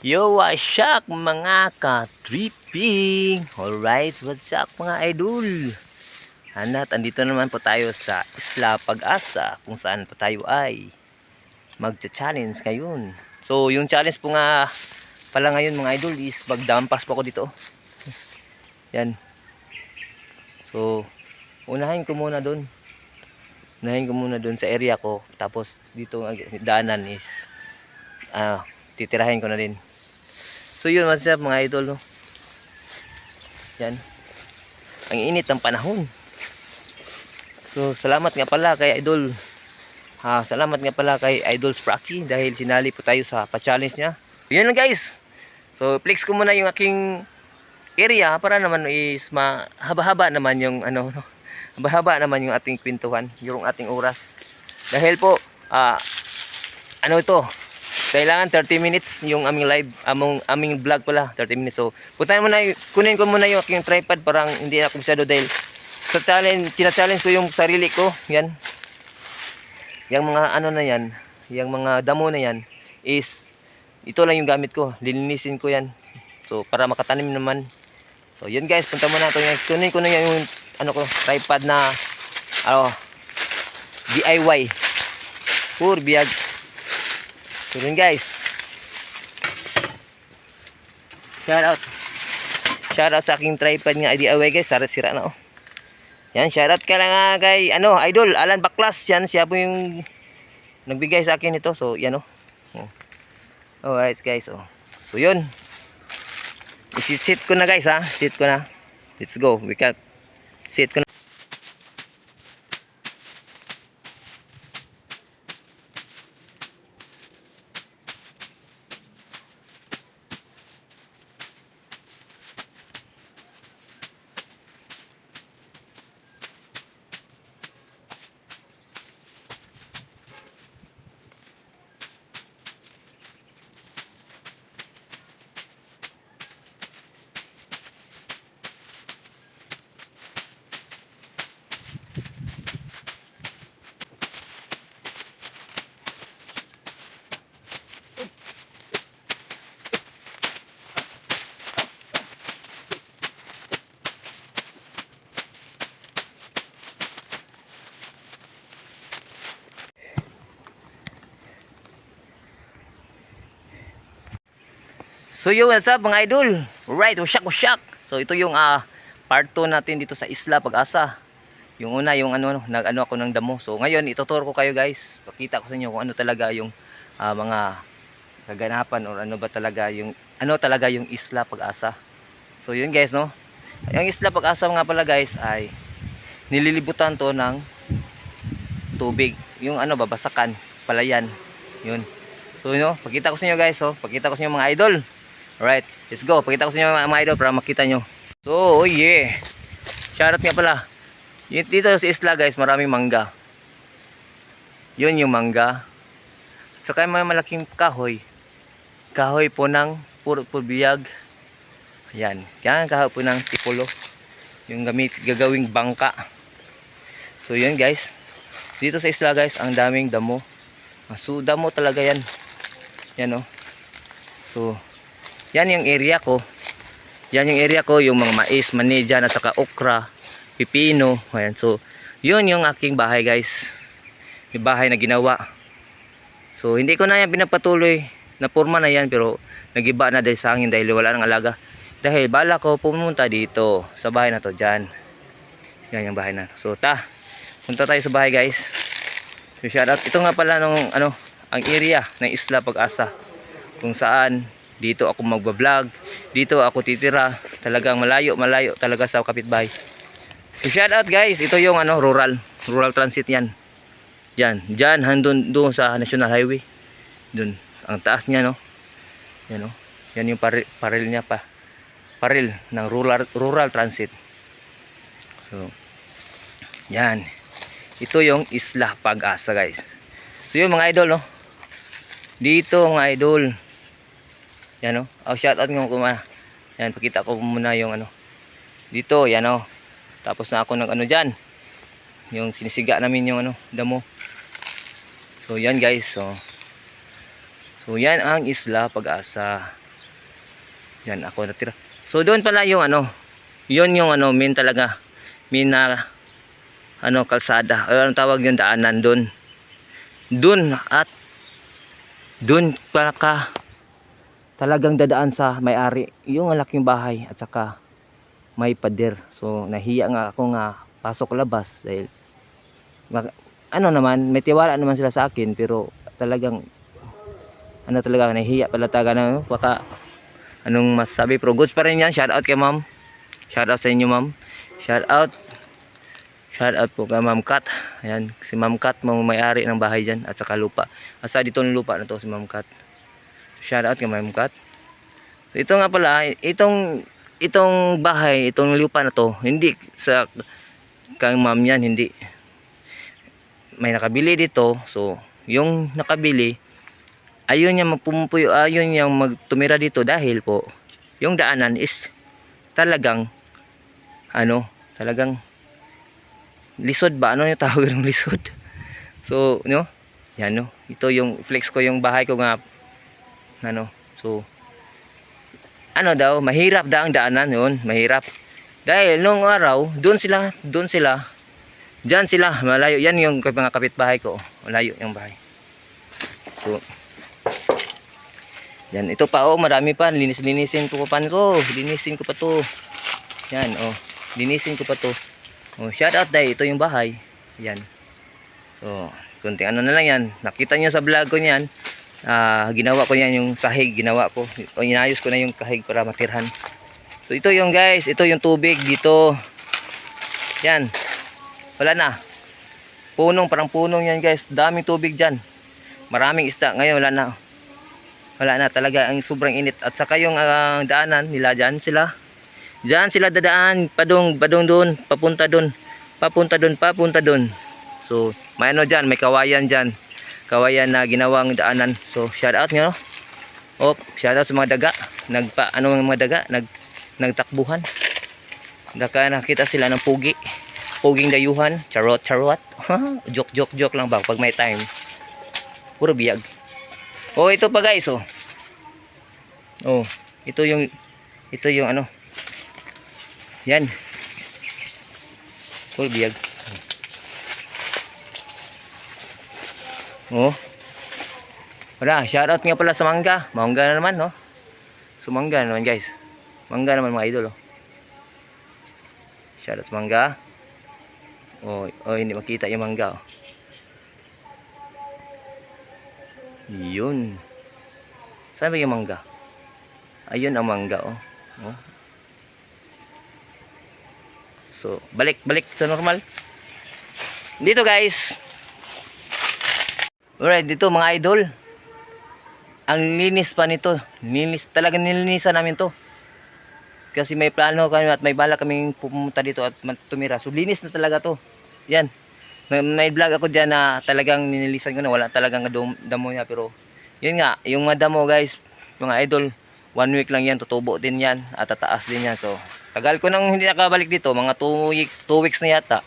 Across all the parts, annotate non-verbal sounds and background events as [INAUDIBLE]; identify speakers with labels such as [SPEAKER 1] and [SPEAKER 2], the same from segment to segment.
[SPEAKER 1] Yo, what's up mga ka-tripping? Alright, what's up mga idol? Hanat, andito naman po tayo sa Isla Pag-asa kung saan po tayo ay magcha-challenge ngayon. So, yung challenge po nga pala ngayon mga idol is magdampas po ako dito. Yan. So, unahin ko muna doon. Unahin ko muna doon sa area ko. Tapos, dito ang daanan is ah, titirahin ko na din. So yun up mga idol no. Yan. Ang init ng panahon. So salamat nga pala kay idol. Ha, salamat nga pala kay Idol Spracky dahil sinali po tayo sa pa-challenge niya. Yun lang guys. So flex ko muna yung aking area para naman is mahaba-haba naman yung ano no. [LAUGHS] Haba-haba naman yung ating kwentuhan, yung ating oras. Dahil po ah ano ito, kailangan 30 minutes yung aming live, among aming vlog pala, 30 minutes. So, puntahan mo na, y- kunin ko muna yung aking tripod parang hindi ako masyado dahil sa challenge, tina-challenge ko yung sarili ko, yan. Yung mga ano na yan, yung mga damo na yan is ito lang yung gamit ko, lilinisin ko yan. So, para makatanim naman. So, yun guys, punta muna ito. Kunin ko na yung ano ko, tripod na ano, DIY. Pur biyag. So guys. Shout out. Shout out sa aking tripod nga DIY guys. Sara sira na oh. Yan, shout out ka lang nga kay ano, idol Alan Baklas. Yan siya po yung nagbigay sa akin ito. So yan oh. oh. Alright guys oh. So yun. I-sit ko na guys ha. Sit ko na. Let's go. We can sit ko na. So yo, what's up mga idol? Right, usyak usyak. So ito yung ah part 2 natin dito sa Isla Pag-asa. Yung una yung ano nag-ano ako ng damo. So ngayon ituturo ko kayo guys. Pakita ko sa inyo kung ano talaga yung ah, mga kaganapan or ano ba talaga yung ano talaga yung Isla Pag-asa. So yun guys no. Yung Isla Pag-asa nga pala guys ay nililibutan to ng tubig. Yung ano babasakan, palayan. Yun. So no, pakita ko sa inyo guys, oh. Pakita ko sa inyo mga idol. Alright, let's go. Pakita ko sa inyo mga, idol para makita nyo. So, oh yeah. Shoutout nga pala. Dito sa isla guys, maraming mangga. Yun yung mangga. Saka may malaking kahoy. Kahoy po ng puro pubiyag. Yan. Kahoy po ng tipulo. Yung gamit, gagawing bangka. So yun guys. Dito sa isla guys, ang daming damo. So damo talaga yan. Yan oh. So yan yung area ko. Yan yung area ko, yung mga mais, manidyan at saka okra, pipino. Ayan. So yun yung aking bahay guys. Yung bahay na ginawa. So hindi ko na yan pinapatuloy. Napurma na yan pero nagiba na dahil sa hangin dahil wala nang alaga. Dahil bala ko pumunta dito sa bahay na to dyan. Yan yung bahay na. So ta, punta tayo sa bahay guys. So shout out. Ito nga pala nung ano, ang area ng Isla Pag-asa. Kung saan dito ako magba-vlog, dito ako titira. Talagang malayo, malayo talaga sa kapitbahay. So shout out guys, ito yung ano, rural, rural transit 'yan. Yan, diyan handun doon sa National Highway. Doon, ang taas niya no. Yan no. Yan yung paril, paril niya pa. Paril ng rural rural transit. So, yan. Ito yung Isla Pag-asa guys. So yun mga idol no. Dito mga idol. Yan no. Oh, shout out nga kuma. Yan pakita ko muna yung ano. Dito yan no. Tapos na ako ng ano diyan. Yung sinisiga namin yung ano, damo. So yan guys. So So yan ang Isla Pag-asa. Yan ako natira. So doon pala yung ano, yun yung ano, main talaga. Main na ano, kalsada. O anong tawag yung daanan doon. Doon at doon para ka talagang dadaan sa may-ari. Yung laking bahay at saka may pader. So nahiya nga ako nga pasok labas dahil ano naman, may tiwala naman sila sa akin pero talagang ano talaga nahiya pala talaga na baka anong masabi pero goods pa rin yan. Shout out kay ma'am. Shout out sa inyo ma'am. Shout out shout out po kay ma'am Kat. Ayan si ma'am Kat may-ari ng bahay dyan at saka lupa. Asa dito ng lupa na to si ma'am Kat shout out kay ma'am Kat. So, ito nga pala itong itong bahay itong lupa na to hindi sa kang ma'am yan hindi. May nakabili dito so yung nakabili ayun niya magpumupuyo ayun niya magtumira dito dahil po yung daanan is talagang ano talagang lisod ba? Ano yung tawag ng lisod? So no? Yan no? Ito yung flex ko yung bahay ko nga ano so ano daw mahirap daw ang daanan yun mahirap dahil nung araw doon sila doon sila Diyan sila, malayo. Yan yung mga kapitbahay ko. Malayo yung bahay. So, yan. Ito pa, oh, marami pa. Linis-linisin ko pa nito. Linisin ko pa to. Yan, oh. Linisin ko pa to. Oh, shout out dahil ito yung bahay. Yan. So, kunting ano na lang yan. Nakita niyo sa vlog ko niyan. Ah, ginawa ko yan yung sahig. Ginawa ko. O, inayos ko na yung kahig para matirhan. So, ito yung guys. Ito yung tubig dito. Yan. Wala na. Punong, parang punong yan guys. Daming tubig dyan. Maraming isda. Ngayon wala na. Wala na talaga. Ang sobrang init. At saka yung ah, daanan nila dyan sila. Dyan sila dadaan. Padong, padong doon. Papunta doon. Papunta doon. Papunta doon. So, may ano dyan. May kawayan dyan. Kawayan na ginawang daanan. So, shout out nyo. Oh, shout out sa mga daga. Nagpa, ano mga daga? Nag, nagtakbuhan. Naka nakita sila ng pugi. Puging dayuhan. Charot, charot. [LAUGHS] joke, joke, joke lang ba pag may time. Puro biyag. Oh, ito pa guys, oh. Oh, ito yung ito yung ano. Yan. Puro biyag. Oh. Wala, shoutout nga pala sa mangga. Mangga na naman, no? So, mangga naman, guys. Mangga naman, mga idol, oh. Shoutout sa mangga. Oh, oh hindi makita yung mangga. Oh. Yun. Saan ba yung mangga? Ayun ang mangga, oh. oh. So, balik, balik sa normal. Dito, guys. Alright, dito mga idol. Ang linis pa nito. Linis, talagang nilinisan namin to. Kasi may plano kami at may bala kaming pumunta dito at tumira. So linis na talaga to. Yan. May, may vlog ako diyan na talagang ninilisan ko na wala talagang dam, damo niya pero yun nga, yung mga damo guys, mga idol, one week lang yan, tutubo din yan at tataas din yan. So tagal ko nang hindi nakabalik dito, mga 2 week, two weeks na yata.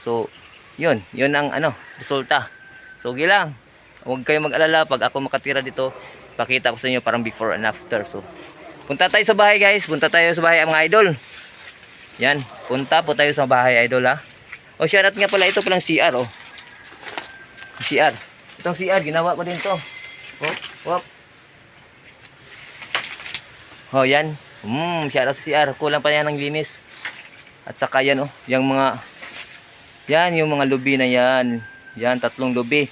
[SPEAKER 1] So yun, yun ang ano, resulta. So okay lang. Huwag kayong mag-alala pag ako makatira dito, pakita ko sa inyo parang before and after. So Punta tayo sa bahay guys. Punta tayo sa bahay mga idol. Yan. Punta po tayo sa bahay idol ha. O shoutout nga pala. Ito palang CR oh. CR. Itong CR. Ginawa ko din to. Oh. Wop. Oh yan. Hmm. Shoutout sa CR. Kulang pa yan ng linis. At saka yan oh. Yung mga. Yan yung mga lubi na yan. Yan. Tatlong lubi.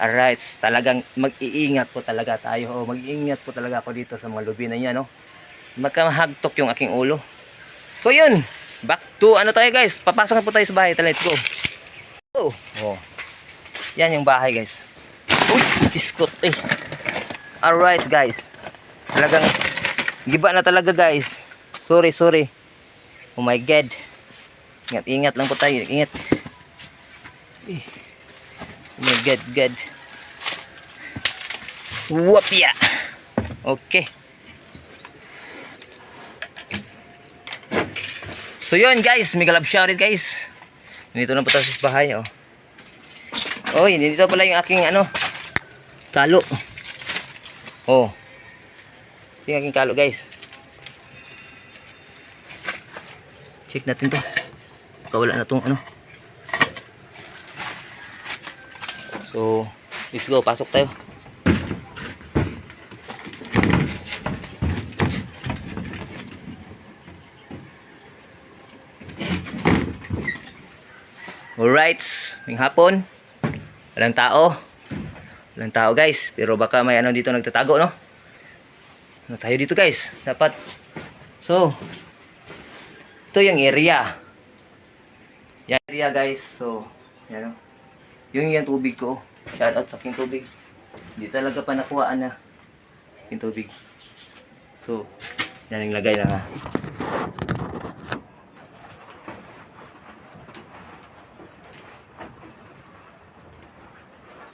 [SPEAKER 1] Alright. Talagang mag-iingat po talaga tayo. Oh, mag-iingat po talaga ako dito sa mga lubi na yan oh magkamahagtok yung aking ulo. So yun, back to ano tayo guys, papasok na po tayo sa bahay, let's go. Oh, oh. Yan yung bahay guys. Uy, biskot eh. Alright guys. Talagang giba na talaga guys. Sorry, sorry. Oh my god. Ingat, ingat lang po tayo, ingat. Eh. Gad, gad. Wapya. Okay. So yun guys, may kalab shoutout guys. Dito na po tayo sa bahay oh. oh Oy, dito pala yung aking ano talo. Oh. Yung aking talo guys. Check natin to. Kawala na tong ano. So, let's go. Pasok tayo. Alright, may hapon. Walang tao. Walang tao guys. Pero baka may ano dito nagtatago no? Ano tayo dito guys? Dapat. So, ito yung area. Yan area guys. So, yan o. Yung yung tubig ko. Shout out sa aking tubig. Hindi talaga pa nakuhaan na yung tubig. So, yan yung lagay lang ha.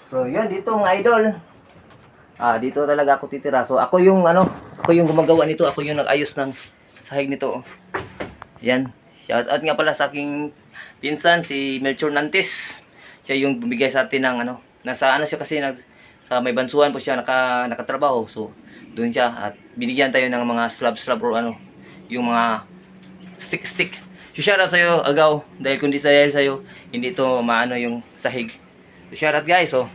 [SPEAKER 1] So, yan dito mga idol. Ah, dito talaga ako titira. So, ako yung ano, ako yung gumagawa nito, ako yung nag-ayos ng sahig nito. oh. Yan. Shout out nga pala sa aking pinsan si Melchor Nantes. Siya yung bumigay sa atin ng ano, nasa ano siya kasi nag sa may bansuan po siya naka nakatrabaho. So, doon siya at binigyan tayo ng mga slab slab or ano, yung mga stick stick. So, shout out sa'yo, agaw. Dahil kundi sa dahil sa'yo, hindi to maano yung sahig. So, shout out guys, oh.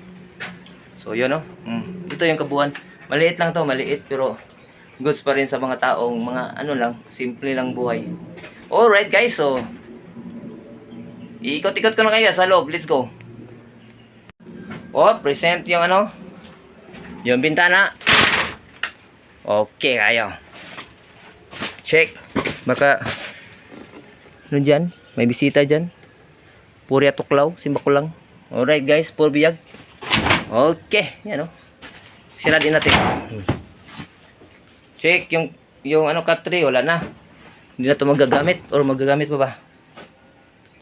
[SPEAKER 1] So, yun, oh. Mm. Ito yung kabuuan. Maliit lang to, maliit, pero goods pa rin sa mga taong mga ano lang, simple lang buhay. Alright guys, so ikot-ikot ko na kayo sa loob. Let's go. Oh, present yung ano, yung bintana. Okay, kayo. Check. Baka, ano dyan? May bisita dyan. Puri atuklaw, simba ko lang. Alright guys, pur biyag. Okay, yan oh. Sira din natin. Check yung yung ano tray, wala na. Hindi na to magagamit or magagamit pa ba?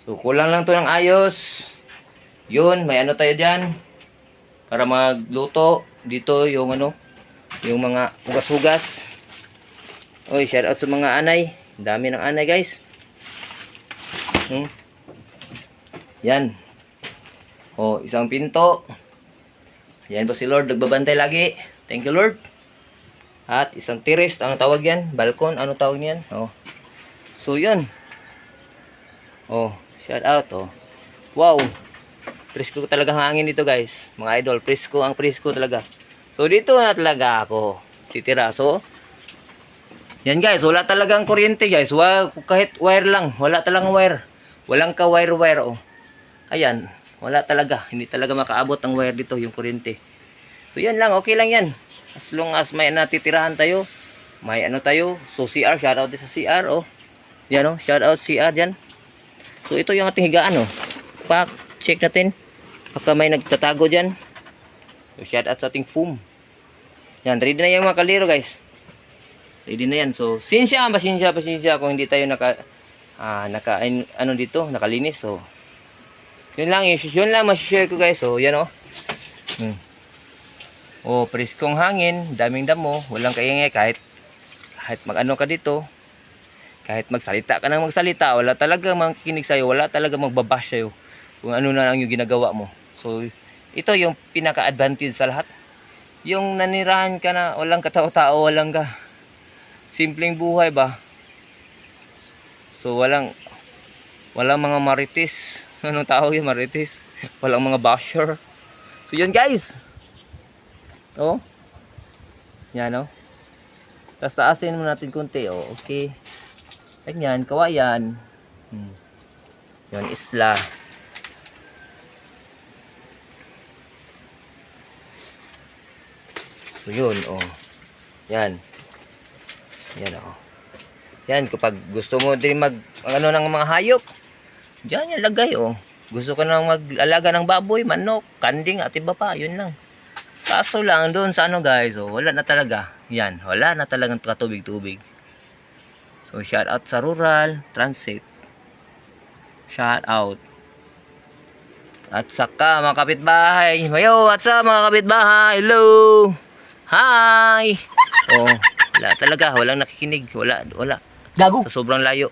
[SPEAKER 1] So kulang lang to ng ayos. Yun, may ano tayo diyan para magluto. Dito yung ano, yung mga hugas-hugas. Oy, shout out sa mga anay. Dami ng anay, guys. Hmm. Yan. Oh, isang pinto. Yan po si Lord, nagbabantay lagi. Thank you, Lord. At isang terrace, ano tawag yan? Balkon, ano tawag niyan? Oh. So, yun. Oh, shout out, oh. Wow. Presko talaga ang hangin dito, guys. Mga idol, presko ang presko talaga. So, dito na talaga ako titira. So, yan guys, wala talagang kuryente guys. Wa, kahit wire lang, wala talagang wire. Walang ka wire wire, oh. Ayan, wala talaga. Hindi talaga makaabot ang wire dito, yung kuryente. So, yan lang, okay lang yan. As long as may natitirahan tayo, may ano tayo. So, CR, shout out sa CR, oh. Yan, oh, shout out CR dyan. So, ito yung ating higaan, oh. Pak, check natin. Baka may nagtatago dyan. So, shout out sa ating foam. Yan, ready na yung mga kaliro, guys. Ready na yan. So, sinsya, pasinsya, pasinsya kung hindi tayo naka, ah, naka, ano dito, nakalinis. So, yun lang, yun, yun lang masishare ko, guys. So, yan, oh. Hmm. Oh, preskong hangin, daming damo, walang kaingay kahit kahit mag-ano ka dito, kahit magsalita ka nang magsalita, wala talaga makikinig sa'yo, wala talaga magbabash sa'yo kung ano na lang yung ginagawa mo. So, ito yung pinaka-advantage sa lahat. Yung nanirahan ka na, walang katao-tao, walang ka. Simpleng buhay ba? So, walang, walang mga marites. [LAUGHS] Anong tawag yung marites? [LAUGHS] Walang mga basher. So, yun guys. Oh. Yan, oh. Tapos taasin mo natin konti, oh. Okay. Ganyan, kawayan. Hmm. Yun, isla. So, yun, oh. Yan. Yan, oh. Yan, kapag gusto mo din mag, ano ng mga hayop, diyan yan lagay, oh. Gusto ka nang mag-alaga ng baboy, manok, kanding, at iba pa, yun lang. Kaso lang, doon sa ano guys, oh, wala na talaga. Yan, wala na talagang katubig-tubig. So, shout out sa rural transit. Shout out. At saka mga kapitbahay. Mayo, what's up mga kapitbahay? Hello! Hi! [LAUGHS] Oh, wala talaga. Walang nakikinig. Wala, wala.
[SPEAKER 2] Gago.
[SPEAKER 1] Sa sobrang layo.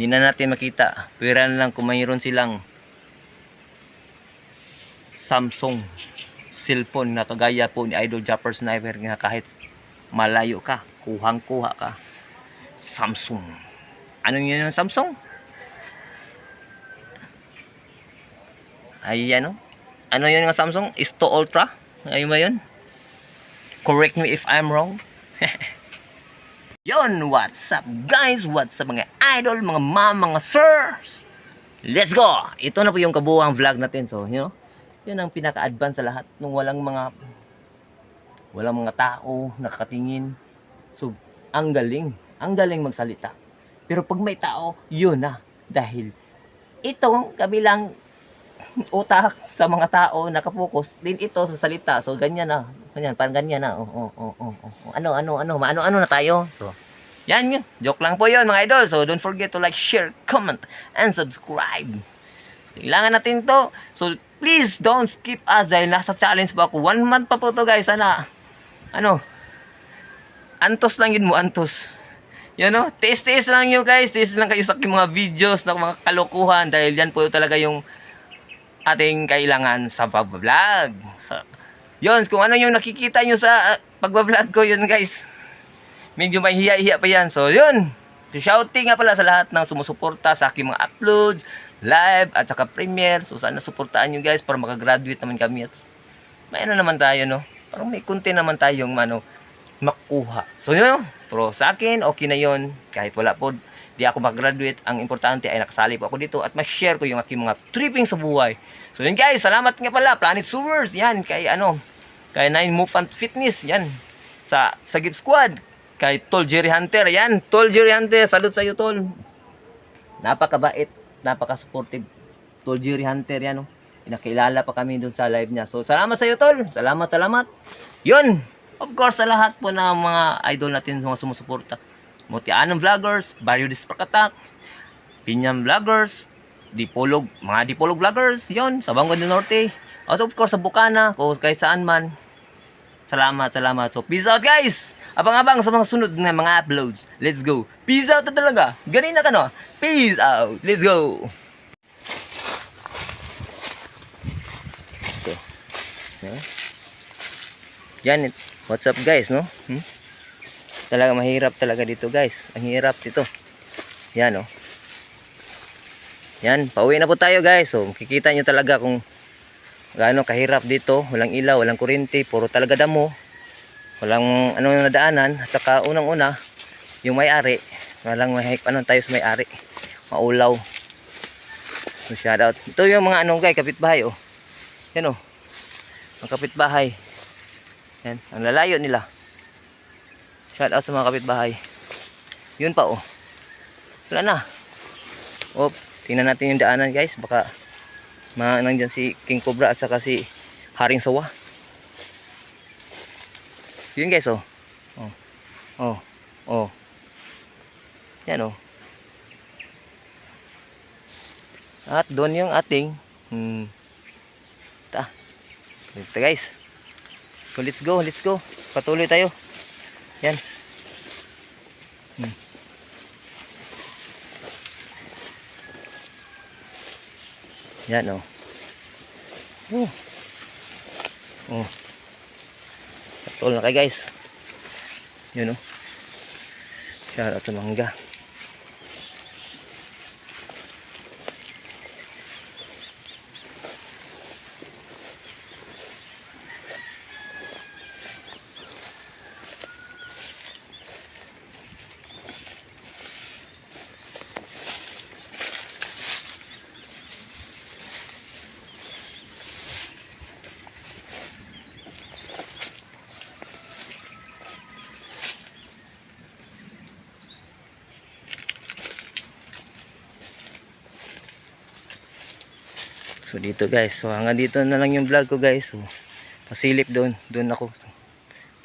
[SPEAKER 1] Hindi na natin makita. Pwera na lang kung mayroon silang Samsung cellphone na kagaya po ni Idol Japper Sniper nga kahit malayo ka, kuhang kuha ka. Samsung. Ano yun yung Samsung? Ay, ano? Ano yun yung Samsung? Isto Ultra? Ayun ba yun? Correct me if I'm wrong. [LAUGHS] Yon, what's up guys? What's up mga idol, mga mom, mga sirs? Let's go! Ito na po yung kabuuang vlog natin. So, you know, yun ang pinaka-advance sa lahat. Nung walang mga walang mga tao nakatingin. So, ang galing. Ang galing magsalita. Pero pag may tao, yun na. Dahil itong kabilang [LAUGHS] utak sa mga tao nakapokus din ito sa salita. So, ganyan na. Ganyan, parang ganyan na. Oh, oh, oh, oh, oh. Ano, ano, ano, ano, ano na tayo. So, yan yun. Joke lang po yun mga idol. So, don't forget to like, share, comment, and subscribe. So, kailangan natin to. So, please don't skip us dahil nasa challenge pa ako. One month pa po to guys. Sana, ano, antos lang yun mo, antos. Yan o, taste-taste lang yun guys. Taste lang kayo sa mga videos na mga kalokohan dahil yan po talaga yung ating kailangan sa pag-vlog. Sa, yun, kung ano yung nakikita nyo sa uh, pag-vlog ko yun guys. Medyo may hiya-hiya pa yan. So yun, shouting nga pala sa lahat ng sumusuporta sa aking mga uploads, live, at saka premiere. So sana suportaan nyo guys para makagraduate naman kami. At may ano naman tayo no. Parang may content naman tayong ano, makuha. So yun, pero sa akin, okay na yun. Kahit wala po, di ako mag-graduate. Ang importante ay nakasali po ako dito at ma-share ko yung aking mga tripping sa buhay. So yun guys, salamat nga pala. Planet Sewers, yan, kay ano, kay Nine Move and Fitness, yan. Sa, sa Gift Squad, kay Tol Jerry Hunter, yan. Tol Jerry Hunter, salute sa iyo, Tol. Napakabait, napaka-supportive. Tol Jerry Hunter, yan, oh. Pinakilala pa kami dun sa live niya. So, salamat sa iyo, Tol. Salamat, salamat. Yun, Of course, sa lahat po ng mga idol natin mga sumusuporta. Motianong Vloggers, Barrio Disprakatak, Pinyam Vloggers, Dipolog, mga Dipolog Vloggers, yon sa Bango del Norte. Also, of course, sa Bukana, o kahit saan man. Salamat, salamat. So, peace out guys! Abang-abang sa mga sunod na mga uploads. Let's go. Peace out na talaga. Ganin na ka no? Peace out. Let's go. Yeah. Yan, what's up guys, no? Hmm? Talaga mahirap talaga dito guys. Ang hirap dito. Yan, oh. Yan, pauwi na po tayo guys. So, makikita nyo talaga kung gaano kahirap dito. Walang ilaw, walang kuryente, puro talaga damo. Walang anong nadaanan. At saka unang-una, yung may-ari. Walang may ano tayo sa may-ari. Maulaw. So, shout out. Ito yung mga ano guys, kapitbahay, oh. Yan, oh. Ang kapitbahay. Yan, ang lalayo nila. Shout out sa mga kapitbahay. Yun pa oh. Wala na. Oh, tingnan natin yung daanan guys. Baka ma nandyan si King Cobra at saka si Haring Sawa. Yun guys oh. Oh. Oh. Oh. Yan oh. At doon yung ating hmm. Ta. Ito guys. So let's go, let's go. Patuloy tayo. Yan. Hmm. Yan oh. Oh. Oh. Patuloy na kayo guys. Yun oh. Shout out sa mangga. So dito guys, so hanggang dito na lang yung vlog ko guys. So pasilip doon, doon ako.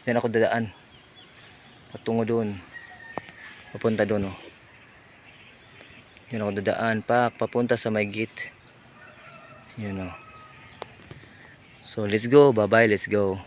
[SPEAKER 1] Diyan ako dadaan. Patungo doon. Papunta doon oh. Diyan ako dadaan pa papunta sa may gate. Yun oh. So let's go, bye bye, let's go.